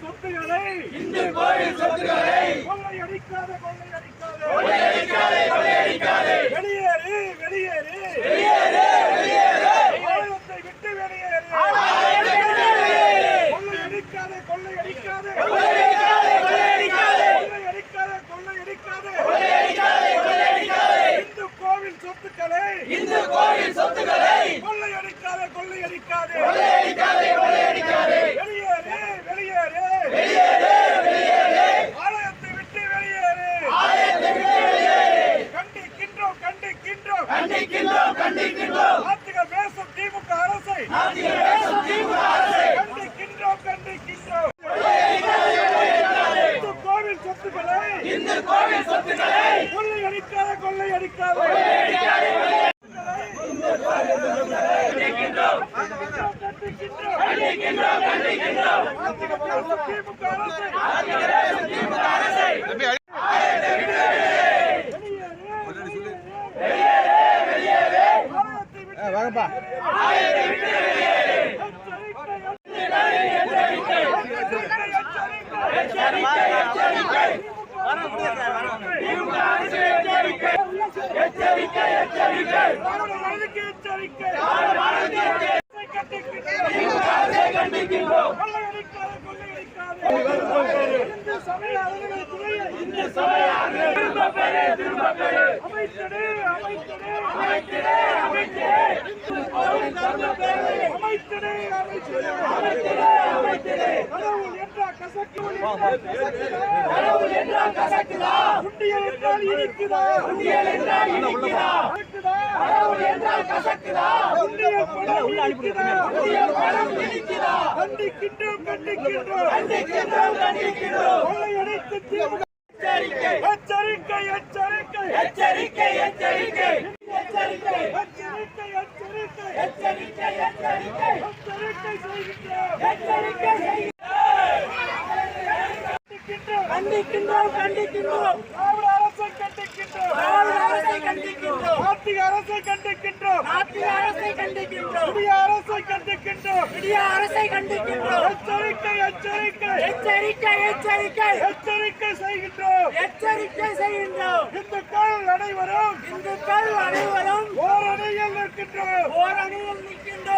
சொத்துக்களை இந்து கோயில் சொத்துக்களை கொள்ளையடிக்காத கொள்ளையடிக்காத. கொள்ளையடிக்காதே கொள்ளையடிக்காதே. வெளியேறு வெளியேறு. வெளியேறு வெளியேறு. ஆலயத்தை விட்டு வெளியேறு. கொள்ளையடிக்காத கொள்ளையடிக்காத. கொள்ளையடிக்காதே கொள்ளையடிக்காதே. கொள்ளையடிக்காத கொள்ளையடிக்காத. கொள்ளையடிக்காதே கொள்ளையடிக்காதே. இந்து கோவில் சொத்துக்களை இந்து கோயில் சொத்துக்களை கொள்ளையடிக்காத கொள்ளையடிக்காத. கொள்ளையடிக்காதே கொள்ளையடிக்காதே வெளியேறு வெளியேறு வெளியேறு வெளியேறு ஆலயத்தை விட்டு வெளியேறு ஆலயத்தை விட்டு வெளியேறு கண்டிக்கின்றோம் கண்டிக்கின்றோம் கண்டிக்கின்றோம் கண்டிக்கின்றோம் நாத்திக பேசும் திமுக அரசை நாட்டிய பேசும் திமுக அரசை கண்டிக்கின்றோம் கண்டிக்கின்றோம் கொள்ளையடிக்காதே கொள்ளையடிக்காதே இந்து கோவில் சொத்துக்களை இந்து கோவில் சொத்துக்களை கொள்ளையடிக்காத கொள்ளையடிக்காத கொள்ளையடிக்காதே கண்டிக்கின்றோம் கண்டிக்கின்றோம் கண்டிக்கின்றோம் நாத்திக பேசும் திமுக அரசை நாட்டிய பேசும் திமுக அரசை வாங்கப்பா கண்டிக்கின்றோம் இந்து சமய அறநிலை திரும்ப பெரு கடவுள் என்றால் கசக்குதா உண்டியல் என்றால் இனிக்குதா உண்டியல் என்றால் இனிக்குதா கடவுள் என்றால் கசக்குதா உண்டியல் பணம் இனிக்குதா உண்டியல் பணம் இனிக்குதா கண்டிக்கின்றோம் கண்டிக்கின்றோம் கண்டிக்கின்றோம் கண்டிக்கின்றோம் கொள்ளையடித்து திமுக எச்சரிக்கை எச்சரிக்கை எச்சரிக்கை எச்சரிக்கை எச்சரிக்கை எச்சரிக்கை எச்சரிக்கை எச்சரிக்கை எச்சரிக்கை எச்சரிக்கை எச்சரிக்கை செய்கின்றோம் எச்சரிக்கை கண்டிக்கின்றோம் கண்டிக்கின்றோம். திராவிட அரசை கண்டிக்கின்றோம். திராவிட அரசை கண்டிக்கின்றோம். நாத்திக அரசை கண்டிக்கின்றோம். நாட்டிய அரசை கண்டிக்கின்றோம். புதிய அரசை கண்டிக்கின்றோம். இந்திய அரசை கண்டிக்கின்றோம். எச்சரிக்கை எச்சரிக்கை. எச்சரிக்கை எச்சரிக்கை. எச்சரிக்கை செய்கின்றோம். எச்சரிக்கை செய்கின்றோம். இந்துக்கள் அனைவரும் இந்துக்கள் அனைவரும் ஓரணியில் நிற்கின்றோம். ஓரணியில் நிற்கின்றோம்.